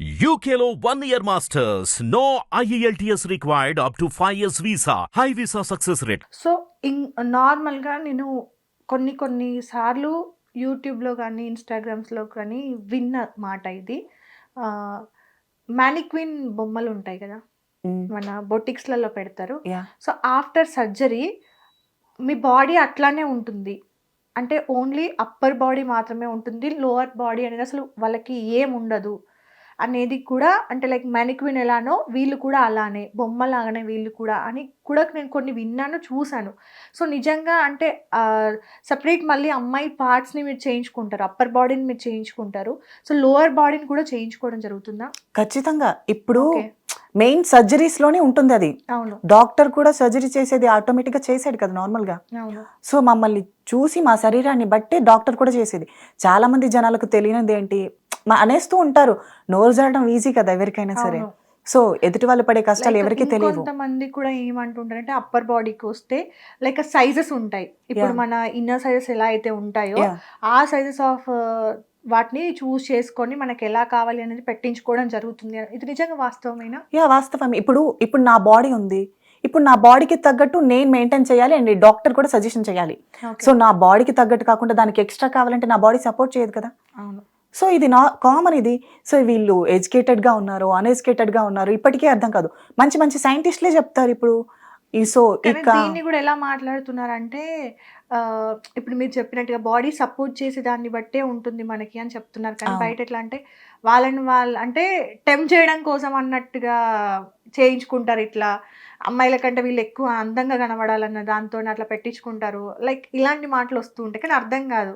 One year masters. No E IELTS required up to 5 years visa. High visa success rate. So in నార్మల్గా నేను కొన్ని కొన్ని సార్లు యూట్యూబ్లో కానీ ఇన్స్టాగ్రామ్స్లో కానీ విన్న మాట ఇది. మ్యానిక్విన్ బొమ్మలు ఉంటాయి కదా? మన బొటిక్స్లలో పెడతారు. యా సో ఆఫ్టర్ సర్జరీ మీ బాడీ అట్లానే ఉంటుంది. అంటే ఓన్లీ అప్పర్ బాడీ మాత్రమే ఉంటుంది. లోవర్ బాడీ అనేది అసలు వాళ్ళకి ఏం ఉండదు. అనేది కూడా అంటే లైక్ మ్యానిక్విన్ ఎలానో వీళ్ళు కూడా అలానే బొమ్మలాగానే వీళ్ళు కూడా అని కూడా నేను కొన్ని విన్నాను చూశాను. సో నిజంగా అంటే సపరేట్ మళ్ళీ అమ్మాయి పార్ట్స్ని మీరు చేయించుకుంటారు అప్పర్ బాడీని మీరు చేయించుకుంటారు. సో లోవర్ బాడీని కూడా చేయించుకోవడం జరుగుతుందా? ఖచ్చితంగా. ఇప్పుడు మెయిన్ సర్జరీస్లోనే ఉంటుంది అది. అవును. డాక్టర్ కూడా సర్జరీ చేసేది ఆటోమేటిక్గా చేసాడు కదా నార్మల్గా. అవును. సో మమ్మల్ని చూసి మా శరీరాన్ని బట్టి డాక్టర్ కూడా చేసేది. చాలా మంది జనాలకు తెలియనిది ఏంటి? అనేస్తూ ఉంటారు. నోరు జారడం ఈజీ కదా ఎవరికైనా సరే. సో ఎదుటి వాళ్ళు పడే కష్టాలు ఎవరికి తెలియవు. కొంతమంది కూడా ఏమంటుంటారంటే అప్పర్ బాడీకి వస్తే లైక్ సైజెస్ ఉంటాయి. ఇప్పుడు. మన ఇన్నర్ సైజెస్ ఎలా అయితే ఉంటాయో. ఆ సైజెస్ ఆఫ్ వాటిని చూస్ చేసుకొని మనకి ఎలా కావాలి అనేది పెట్టించుకోవడం జరుగుతుంది. ఇది నిజంగా వాస్తవమేనా? యా వాస్తవం. ఇప్పుడు ఇప్పుడు నా బాడీ ఉంది. ఇప్పుడు నా బాడీకి తగ్గట్టు నేను మెయింటైన్ చేయాలి అండ్ డాక్టర్ కూడా సజెషన్ చేయాలి. సో నా బాడీకి తగ్గట్టు కాకుండా దానికి ఎక్స్ట్రా కావాలంటే నా బాడీ సపోర్ట్ చేయదు కదా. అవును. సో ఇది నా కామన్ ఇది. సో వీళ్ళు ఎడ్యుకేటెడ్గా ఉన్నారు అన్ఎడ్యుకేటెడ్గా ఉన్నారు. ఇప్పటికీ అర్థం కాదు. మంచి మంచి సైంటిస్ట్లే చెప్తారు ఇప్పుడు. ఈ సో దీన్ని కూడా ఎలా మాట్లాడుతున్నారంటే ఇప్పుడు మీరు చెప్పినట్టుగా బాడీ సపోర్ట్ చేసే దాన్ని బట్టే ఉంటుంది మనకి అని చెప్తున్నారు. కానీ. బయట ఎట్లా అంటే వాళ్ళని వాళ్ళు అంటే టెమ్ చేయడం కోసం అన్నట్టుగా చేయించుకుంటారు ఇట్లా. అమ్మాయిల కంటే వీళ్ళు ఎక్కువ అందంగా కనబడాలన్న దాంతో అట్లా పెట్టించుకుంటారు. లైక్ ఇలాంటి మాటలు వస్తూ ఉంటాయి. కానీ అర్థం కాదు.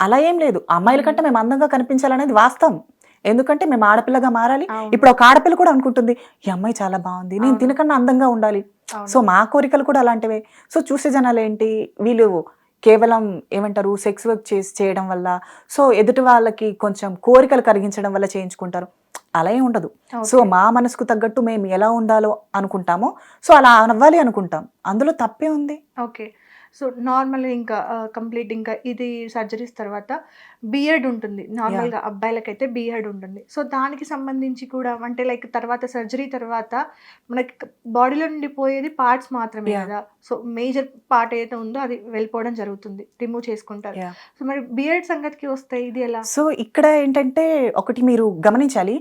అలా ఏం లేదు. అమ్మాయిల కంటే మేము అందంగా కనిపించాలనేది వాస్తవం. ఎందుకంటే మేము ఆడపిల్లగా మారాలి. ఇప్పుడు ఒక ఆడపిల్ల కూడా అనుకుంటుంది ఈ అమ్మాయి చాలా బాగుంది. నేను. తినకన్నా అందంగా ఉండాలి. సో మా కోరికలు కూడా అలాంటివే. సో చూసే జనాలు ఏంటి? వీళ్ళు కేవలం ఏమంటారు? సెక్స్ వర్క్ చేసి చేయడం వల్ల సో ఎదుటి వాళ్ళకి కొంచెం కోరికలు కలిగించడం వల్ల చేయించుకుంటారు. అలా ఏం ఉండదు. సో. మా మనసుకు తగ్గట్టు మేము ఎలా ఉండాలో అనుకుంటామో సో అలా అవ్వాలి అనుకుంటాం. అందులో తప్పే ఉంది. ఓకే. సో నార్మల్ ఇంకా కంప్లీట్ ఇంకా ఇది సర్జరీస్ తర్వాత బిఎడ్ ఉంటుంది. నార్మల్గా అబ్బాయిలకైతే బిఎడ్ ఉంటుంది. సో దానికి సంబంధించి కూడా అంటే లైక్ తర్వాత సర్జరీ తర్వాత మనకి బాడీలో నుండి పోయేది పార్ట్స్ మాత్రమే. కదా. సో మేజర్ పార్ట్ ఏదైతే ఉందో అది వెళ్ళిపోవడం జరుగుతుంది. రిమూవ్ చేసుకుంటారు. సో మరి బిఎడ్ సంగతికి వస్తాయి ఇది ఎలా? సో ఇక్కడ ఏంటంటే ఒకటి మీరు గమనించాలి.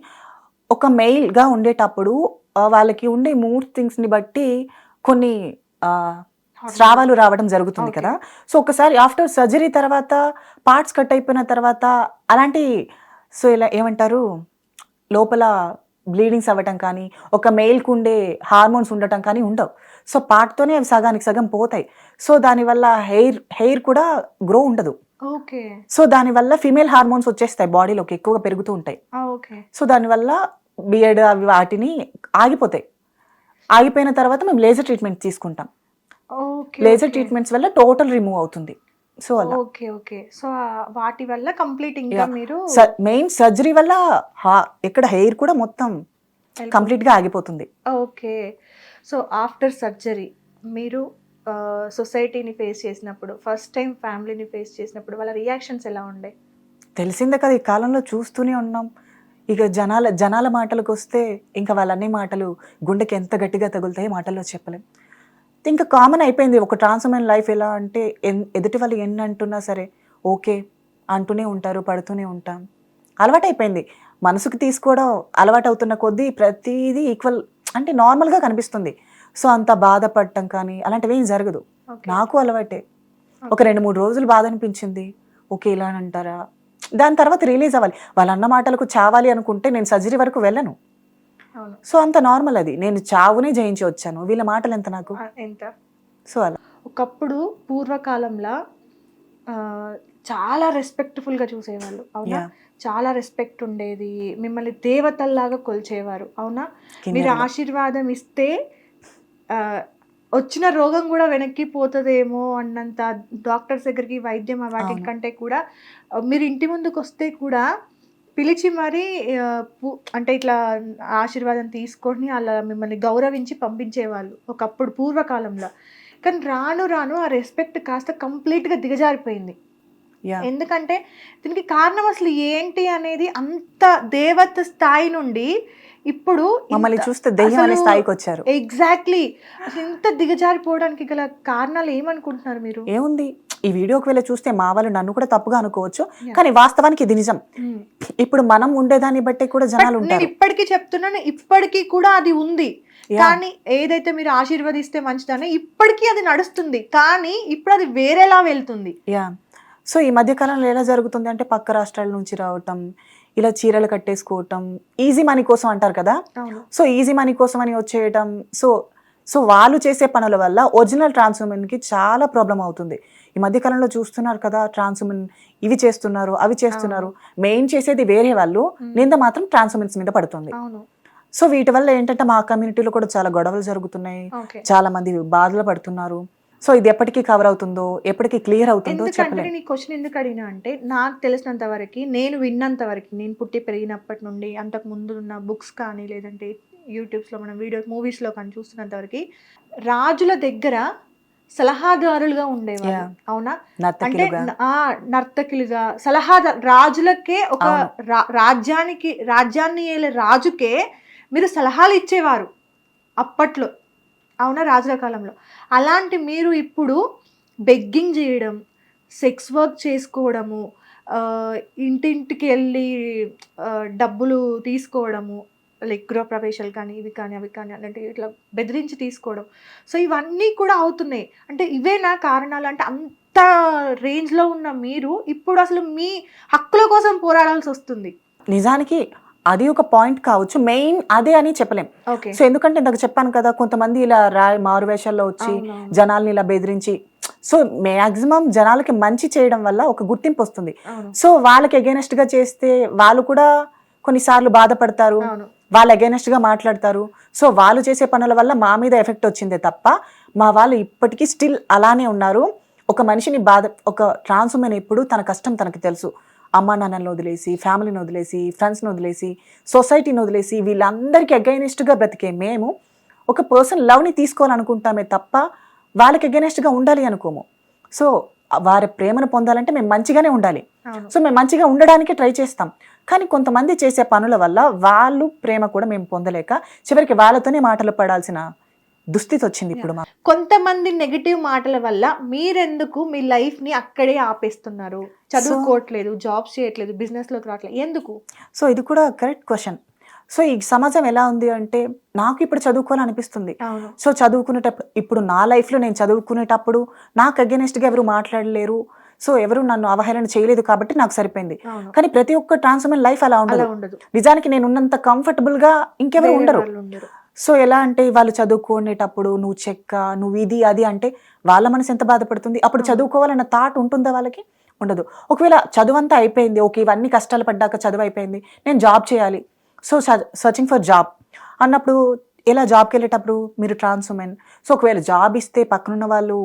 ఒక మెయిల్గా ఉండేటప్పుడు వాళ్ళకి ఉండే మూడ్ థింగ్స్ని బట్టి కొన్ని స్రావాలు రావడం జరుగుతుంది. కదా. సో ఒకసారి ఆఫ్టర్ సర్జరీ తర్వాత పార్ట్స్ కట్ అయిపోయిన తర్వాత అలాంటి సో ఇలా ఏమంటారు లోపల బ్లీడింగ్స్ అవ్వటం కానీ ఒక మెయిల్కి ఉండే హార్మోన్స్ ఉండటం కానీ ఉండవు. సో పార్ట్తోనే అవి సగానికి సగం పోతాయి. సో దానివల్ల హెయిర్ హెయిర్ కూడా గ్రో ఉండదు. ఓకే సో దానివల్ల ఫీమేల్ హార్మోన్స్ వచ్చేస్తాయి బాడీలోకి ఎక్కువగా పెరుగుతూ ఉంటాయి. ఓకే సో దానివల్ల బియర్డ్ అవి వాటిని ఆగిపోతాయి. ఆగిపోయిన తర్వాత మేము లేజర్ ట్రీట్మెంట్ తీసుకుంటాం. లేజర్ ట్రీట్మెంట్స్ వల్ల టోటల్ రిమూవ్ అవుతుంది. సో అలా. ఓకే ఓకే సో వాటి వల్ల కంప్లీట్ ఇంకా. మీరు మెయిన్ సర్జరీ వల్ల ఇక్కడ హెయిర్ కూడా మొత్తం కంప్లీట్గా ఆగిపోతుంది. ఓకే సో ఆఫ్టర్ సర్జరీ మీరు సొసైటీని ఫేస్ చేసినప్పుడు ఫస్ట్ టైం ఫ్యామిలీని ఫేస్ చేసినప్పుడు వాళ్ళ రియాక్షన్స్ ఎలా ఉండే? తెలిసిందే కదా ఈ కాలంలో చూస్తూనే ఉన్నాం. ఇక జనాల జనాల మాటలకు వస్తే ఇంకా వాళ్ళన్ని మాటలు గుండెకి ఎంత గట్టిగా తగులుతాయి మాటల్లో చెప్పలేం. ఇంకా కామన్ అయిపోయింది. ఒక ట్రాన్స్మెన్ లైఫ్ ఎలా అంటే ఎన్- ఎదుటి వాళ్ళు ఎన్ని అంటున్నా సరే ఓకే అంటూనే ఉంటారు పడుతూనే ఉంటాం. అలవాటు అయిపోయింది మనసుకు తీసుకోవడం అలవాటు అవుతున్న కొద్దీ ప్రతిదీ ఈక్వల్ అంటే నార్మల్గా కనిపిస్తుంది. సో అంత బాధపడటం కానీ అలాంటివి ఏం జరగదు నాకు అలవాటే. ఒక రెండు మూడు రోజులు బాధ అనిపించింది. ఓకే ఇలా అని అంటారా? దాని తర్వాత రిలీజ్ అవ్వాలి. వాళ్ళ అన్న మాటలకు చావాలి అనుకుంటే నేను సర్జరీ వరకు వెళ్ళను. సో అంత నార్మల్ అది. నేను చావునే జయించి వచ్చాను. వీళ్ళ మాటలు ఎంత నాకు? ఎంత? సో అలా. ఒకప్పుడు పూర్వకాలంలో చాలా రెస్పెక్ట్ఫుల్గా చూసేవాళ్ళు. అవునా. చాలా రెస్పెక్ట్ ఉండేది. మిమ్మల్ని దేవతల్లాగా కొలిచేవారు. అవునా? మీరు. ఆశీర్వాదం ఇస్తే వచ్చిన రోగం కూడా వెనక్కి పోతుందేమో అన్నంత డాక్టర్స్ దగ్గరికి వైద్యం వాటి. కంటే కూడా మీరు ఇంటి ముందుకు వస్తే కూడా పిలిచి మరి అంటే ఇట్లా ఆశీర్వాదం తీసుకొని అలా మిమ్మల్ని గౌరవించి పంపించేవాళ్ళు ఒకప్పుడు పూర్వకాలంలో. కానీ రాను రాను ఆ రెస్పెక్ట్ కాస్త కంప్లీట్గా దిగజారిపోయింది. ఎందుకంటే దీనికి కారణం అసలు ఏంటి అనేది అంత దేవత స్థాయి నుండి ఇప్పుడు మమ్మల్ని చూస్తే దెయ్యం స్థాయికి వచ్చారు. ఎగ్జాక్ట్లీ అసలు ఇంత దిగజారిపోవడానికి గల కారణాలు ఏమనుకుంటున్నారు మీరు? ఏముంది? ఈ వీడియోకి వెళ్ళి చూస్తే మా వాళ్ళు నన్ను కూడా తప్పుగా అనుకోవచ్చు. కానీ వాస్తవానికి ఇది నిజం. ఇప్పుడు మనం ఉండేదాన్ని బట్టి కూడా జనాలు ఉంటారు. ఇప్పటికీ చెప్తున్నాను ఇప్పటికీ కూడా అది ఉంది. కానీ ఏదైతే మీరు ఆశీర్వదిస్తే మంచిదని ఇప్పటికీ అది నడుస్తుంది. కానీ ఇప్పుడు అది వేరేలా వెళ్తుంది. యా సో ఈ మధ్య కాలంలో ఎలా జరుగుతుంది అంటే పక్క రాష్ట్రాల నుంచి రావటం ఇలా చీరలు కట్టేసుకోవటం ఈజీ మనీ కోసం అంటారు కదా? సో ఈజీ మనీ కోసం అని వచ్చేయటం. సో సో వాళ్ళు చేసే పనుల వల్ల ఒరిజినల్కి చాలా ప్రాబ్లం అవుతుంది. ఈ మధ్య కాలంలో చూస్తున్నారు కదా ట్రాన్స్వుమెన్ ఇవి చేస్తున్నారు అవి చేస్తున్నారు. మెయిన్ చేసేది వేరే వాళ్ళు నింద మాత్రం ట్రాన్స్వుమెన్స్ మీద పడుతుంది. సో వీటి వల్ల ఏంటంటే మా కమ్యూనిటీలో కూడా చాలా గొడవలు జరుగుతున్నాయి. చాలా మంది బాధలు పడుతున్నారు. సో ఇది ఎప్పటికీ కవర్ అవుతుందో ఎప్పటికీ క్లియర్ అవుతుందో నేను ఈ క్వశ్చన్ ఎందుకు అడిగినా అంటే నాకు తెలిసినంత వరకు నేను విన్నంత వరకు నేను పుట్టి పెరిగినప్పటి నుండి అంతకు ముందు ఉన్న బుక్స్ కానీ లేదంటే యూట్యూబ్స్లో మనం వీడియో మూవీస్లో కానీ చూస్తున్నంత వరకు రాజుల దగ్గర సలహాదారులుగా ఉండేవారు. అవునా? అంటే నర్తకిలుగా ఆ నర్తకిలుగా. సలహాదారు రాజులకే ఒక రాజ్యానికి రాజ్యాన్ని ఏలే రాజుకే మీరు సలహాలు ఇచ్చేవారు అప్పట్లో. అవునా? రాజుల కాలంలో. అలాంటి మీరు ఇప్పుడు బెగ్గింగ్ చేయడం సెక్స్ వర్క్ చేసుకోవడము ఇంటింటికి వెళ్ళి డబ్బులు తీసుకోవడము లైక్ గృహప్రవేశాలు కానీ ఇవి కానీ అవి కానీ అంటే ఇట్లా బెదిరించి తీసుకోవడం. సో ఇవన్నీ కూడా అవుతున్నాయి. అంటే ఇవేనా కారణాలు? అంటే అంత రేంజ్లో ఉన్న మీరు ఇప్పుడు అసలు మీ హక్కుల కోసం పోరాడాల్సి వస్తుంది. నిజానికి అది ఒక పాయింట్ కావచ్చు. మెయిన్ అదే అని చెప్పలేం. సో ఎందుకంటే ఇందాక చెప్పాను కదా కొంతమంది ఇలా రా మారు వేషాల్లో వచ్చి. జనాల్ని ఇలా బెదిరించి సో మాక్సిమం జనాలకి మంచి చేయడం వల్ల ఒక గుర్తింపు వస్తుంది. సో వాళ్ళకి against గా చేస్తే వాళ్ళు కూడా కొన్నిసార్లు బాధపడతారు. వాళ్ళు against మాట్లాడతారు. సో వాళ్ళు చేసే పనుల వల్ల మా మీద ఎఫెక్ట్ వచ్చిందే తప్ప మా వాళ్ళు ఇప్పటికీ స్టిల్ అలానే ఉన్నారు. ఒక మనిషిని బాధ ఒక ట్రాన్స్ ఉమెన్ ఎప్పుడు తన కష్టం తనకు తెలుసు. అమ్మ నాన్నలను వదిలేసి ఫ్యామిలీని వదిలేసి ఫ్రెండ్స్ని వదిలేసి సొసైటీని వదిలేసి వీళ్ళందరికీ అగైనెస్ట్గా బ్రతికే మేము ఒక పర్సన్ లవ్ని తీసుకోవాలనుకుంటామే తప్ప వాళ్ళకి అగైనెస్ట్గా ఉండాలి అనుకోము. సో వారి ప్రేమను పొందాలంటే మేము మంచిగానే ఉండాలి. సో మేము మంచిగా ఉండడానికి ట్రై చేస్తాం. కానీ కొంతమంది చేసే పనుల వల్ల వాళ్ళు ప్రేమ కూడా మేము పొందలేక చివరికి వాళ్ళతోనే మాటలు పడాల్సిన దుస్థితి వచ్చింది ఇప్పుడు కొంతమంది నెగిటివ్ మాటల వల్ల మీరెందుకు మీ లైఫ్ని అక్కడే ఆపేస్తున్నారు? చదువుకోవట్లేదు జాబ్స్ చేయట్లేదు బిజినెస్లోకి రావట్లేదు ఎందుకు? సో ఇది కూడా కరెక్ట్ క్వశ్చన్ సో ఈ సమాజం ఎలా ఉంది అంటే నాకు ఇప్పుడు చదువుకోవాలనిపిస్తుంది. సో చదువుకునేటప్పుడు ఇప్పుడు నా లైఫ్లో నేను చదువుకునేటప్పుడు నాకు అగెనిస్ట్గా ఎవరు మాట్లాడలేరు. సో ఎవరు నన్ను అవహేళన చేయలేదు కాబట్టి నాకు సరిపోయింది. కానీ ప్రతి ఒక్క ట్రాన్స్మెన్ లైఫ్ అలా ఉండదు. నిజానికి నేను ఉన్నంత కంఫర్టబుల్గా ఇంకెవరు ఉండరు. సో ఎలా అంటే వాళ్ళు చదువుకునేటప్పుడు నువ్వు చెక్క నువ్వు ఇది అది అంటే వాళ్ళ మనసు ఎంత బాధపడుతుంది? అప్పుడు చదువుకోవాలన్న థాట్ ఉంటుందా వాళ్ళకి? ఉండదు. ఒకవేళ చదువు అంతా అయిపోయింది ఓకే ఇవన్నీ కష్టాలు పడ్డాక చదువు అయిపోయింది నేను జాబ్ చేయాలి. సో సర్చింగ్ ఫర్ జాబ్ అన్నప్పుడు ఎలా జాబ్కి వెళ్ళేటప్పుడు మీరు ట్రాన్స్ ఉమెన్ సో ఒకవేళ జాబ్ ఇస్తే పక్కనున్న వాళ్ళు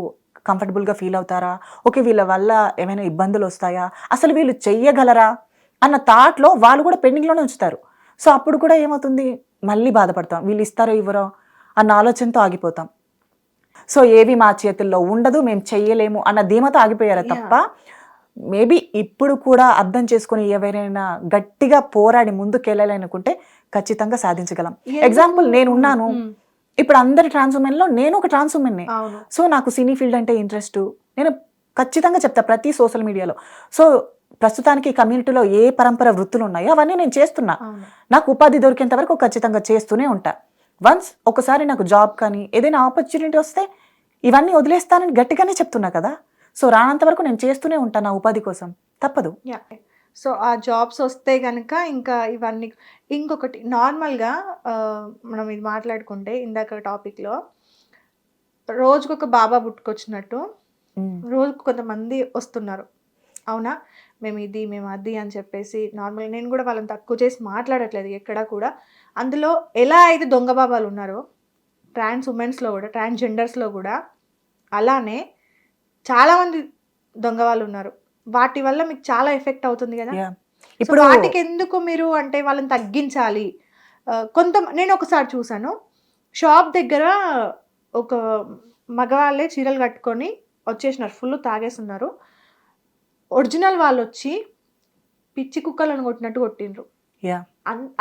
కంఫర్టబుల్గా ఫీల్ అవుతారా? ఓకే వీళ్ళ వల్ల ఏమైనా ఇబ్బందులు వస్తాయా? అసలు వీళ్ళు చెయ్యగలరా? అన్న థాట్లో వాళ్ళు కూడా పెండింగ్లోనే ఉంచుతారు. సో అప్పుడు కూడా ఏమవుతుంది? మళ్ళీ బాధపడతాం. వీళ్ళు ఇస్తారో ఇవ్వరో అన్న ఆలోచనతో ఆగిపోతాం. సో ఏవి మా చేతుల్లో ఉండదు మేము చెయ్యలేము అన్న ధీమతో ఆగిపోయారు తప్ప? మేబీ ఇప్పుడు కూడా అర్థం చేసుకుని ఎవరైనా గట్టిగా పోరాడి ముందుకెళ్ళాలి అనుకుంటే ఖచ్చితంగా సాధించగలం? ఎగ్జాంపుల్ నేను ఉన్నాను. ఇప్పుడు అందరి ట్రాన్స్లో నేను ఒక ట్రాన్స్ ఉమెన్నే అవును. సో నాకు సినీ ఫీల్డ్ అంటే ఇంట్రెస్ట్ నేను ఖచ్చితంగా చెప్తా ప్రతి సోషల్ మీడియాలో సో ప్రస్తుతానికి కమ్యూనిటీలో ఏ పరంపర వృత్తులు ఉన్నాయో అవన్నీ నేను చేస్తున్నా. నాకు ఉపాధి దొరికేంత వరకు ఖచ్చితంగా చేస్తూనే ఉంటా. వన్స్ ఒకసారి నాకు జాబ్ కానీ ఏదైనా ఆపర్చునిటీ వస్తే ఇవన్నీ వదిలేస్తానని గట్టిగానే చెప్తున్నా కదా. సో రానంత వరకు నేను చేస్తూనే ఉంటాను నా ఉపాధి కోసం. తప్పదు. యా సో ఆ జాబ్స్ వస్తే కనుక ఇంకా ఇవన్నీ ఇంకొకటి నార్మల్గా మనం ఇది మాట్లాడుకుంటే ఇందాక టాపిక్లో రోజుకొక బాబా పుట్టుకొచ్చినట్టు ఉమ్. రోజుకు కొంతమంది వస్తున్నారు. అవునా? మేము ఇది మేము అది అని చెప్పేసి నార్మల్ నేను కూడా వాళ్ళని తక్కువ చేసి మాట్లాడట్లేదు ఎక్కడా కూడా. అందులో ఎలా అయితే దొంగ బాబాలు ఉన్నారో ట్రాన్స్ ఉమెన్స్లో కూడా ట్రాన్స్ జెండర్స్లో కూడా అలానే చాలామంది దొంగ వాళ్ళు ఉన్నారు. వాటి వల్ల మీకు చాలా ఎఫెక్ట్ అవుతుంది కదా. ఇప్పుడు వాటికి ఎందుకు మీరు అంటే వాళ్ళని తగ్గించాలి? కొంత నేను ఒకసారి చూసాను షాప్ దగ్గర ఒక మగవాళ్ళే చీరలు కట్టుకొని వచ్చేసినారు. ఫుల్ తాగేస్తున్నారు. ఒరిజినల్ వాళ్ళు వచ్చి పిచ్చి కుక్కలను కొట్టినట్టు కొట్టిండ్రు.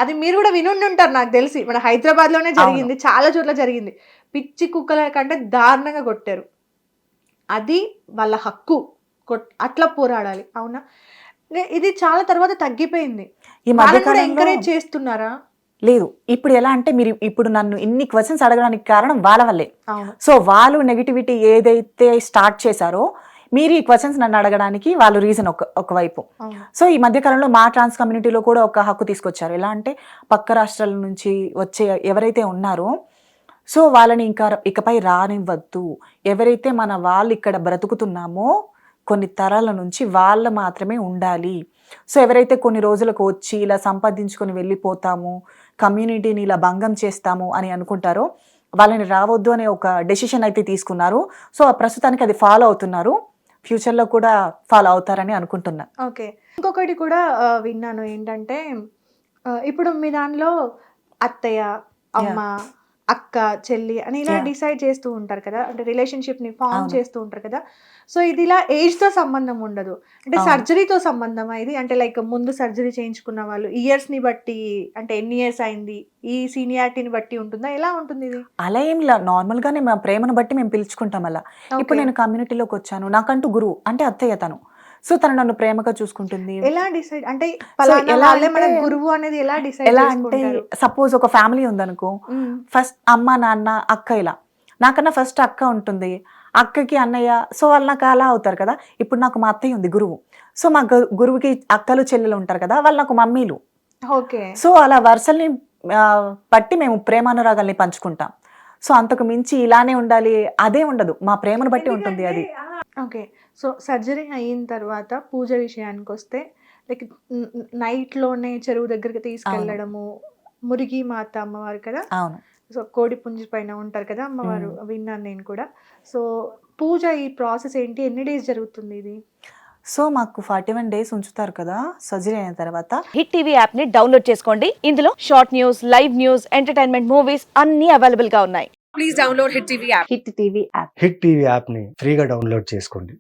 అది మీరు కూడా వినుండి ఉంటారు నాకు తెలిసి. మన హైదరాబాద్లోనే జరిగింది. చాలా చోట్ల జరిగింది. పిచ్చి కుక్కల కంటే దారుణంగా కొట్టారు. అది వాళ్ళ హక్కు. అట్లా పోరాడాలి. అవునా? ఇది చాలా తర్వాత తగ్గిపోయింది. ఈ మధ్యకాలంలో ఎంకరేజ్ చేస్తున్నారా? లేదు. ఇప్పుడు ఎలా అంటే మీరు ఇప్పుడు నన్ను ఇన్ని క్వశ్చన్స్ అడగడానికి కారణం వాళ్ళ వల్లే. సో వాళ్ళు నెగిటివిటీ ఏదైతే స్టార్ట్ చేశారో మీరు ఈ క్వశ్చన్స్ నన్ను అడగడానికి వాళ్ళు రీజన్ ఒక ఒకవైపు సో ఈ మధ్య కాలంలో మా ట్రాన్స్ కమ్యూనిటీలో కూడా ఒక హక్కు తీసుకొచ్చారు. ఎలా అంటే పక్క రాష్ట్రాల నుంచి వచ్చే ఎవరైతే ఉన్నారో సో వాళ్ళని ఇంకా ఇకపై రానివ్వద్దు. ఎవరైతే మన వాళ్ళు ఇక్కడ బ్రతుకుతున్నామో కొన్ని తరాల నుంచి వాళ్ళు మాత్రమే ఉండాలి. సో ఎవరైతే కొన్ని రోజులకు వచ్చి ఇలా సంపాదించుకొని వెళ్ళిపోతాము కమ్యూనిటీని ఇలా భంగం చేస్తాము అని అనుకుంటారో వాళ్ళని రావద్దు అనే ఒక డెసిషన్ అయితే తీసుకున్నారు. సో ఆ ప్రస్తుతానికి అది ఫాలో అవుతున్నారు. ఫ్యూచర్లో కూడా ఫాలో అవుతారని అనుకుంటున్నా. ఓకే. ఇంకొకటి కూడా విన్నాను ఏంటంటే ఇప్పుడు మీ దానిలో అత్తయ్య అమ్మ అక్క చెల్లి అని ఇలా. డిసైడ్ చేస్తూ ఉంటారు కదా. అంటే రిలేషన్షిప్ని ఫామ్. చేస్తూ ఉంటారు కదా. సో ఇది ఇలా ఏజ్తో సంబంధం ఉండదు. అంటే. సర్జరీతో సంబంధమా ఇది? అంటే లైక్ ముందు సర్జరీ చేయించుకున్న వాళ్ళు ఇయర్స్ని బట్టి అంటే ఎన్ని ఇయర్స్ అయింది? ఈ సీనియారిటీని బట్టి ఉంటుందా? ఎలా ఉంటుంది ఇది? అలా ఏం లా నార్మల్ గానే మా ప్రేమను బట్టి మేము పిలుచుకుంటాం అలా. ఇప్పుడు. నేను కమ్యూనిటీలోకి వచ్చాను. నాకంటూ గురువు అంటే అత్తయ్య తను. సో తను నన్ను ప్రేమగా చూసుకుంటుంది. ఎలా డిసైడ్ అంటే ఎలా మన గురువు అనేది ఎలా డిసైడ్ ఎలా అంటే సపోజ్ ఒక ఫ్యామిలీ ఉందనుకో. ఫస్ట్ అమ్మ నాన్న అక్క ఇలా. నాకన్నా ఫస్ట్ అక్క ఉంటుంది. అక్కకి అన్నయ్య సో వాళ్ళు నాకు అలా అవుతారు కదా. ఇప్పుడు నాకు మా అత్తయ్య ఉంది గురువు. సో మా గురువుకి అక్కలు చెల్లెలు ఉంటారు కదా వాళ్ళు నాకు మమ్మీలు. ఓకే. సో అలా వరుసల్ని బట్టి మేము ప్రేమానురాగాల్ని పంచుకుంటాం. సో అంతకు మించి ఇలానే ఉండాలి అదే ఉండదు. మా ప్రేమను బట్టి ఉంటుంది అది. ఓకే. సో సర్జరీ అయిన తర్వాత పూజ విషయానికి వస్తే లైక్ నైట్లోనే చెరువు దగ్గరికి తీసుకెళ్ళడము. మురిగి మాత అమ్మవారు కదా? అవును. సో కోడి పుంజి పైన ఉంటారు కదా అమ్మవారు విన్నాను నేను కూడా. సో పూజ ఈ ప్రాసెస్ ఏంటి? ఎన్ని డేస్ జరుగుతుంది ఇది? సో మాకు ఫార్టీ వన్ డేస్ ఉంచుతారు కదా సర్జరీ అయిన తర్వాత. హిట్ టీవీ యాప్ని డౌన్లోడ్ చేసుకోండి. ఇందులో short news live news entertainment movies అన్ని అవైలబుల్గా ఉన్నాయి హిట్ టీవీ యాప్ని ఫ్రీగా డౌన్లోడ్ చేసుకోండి.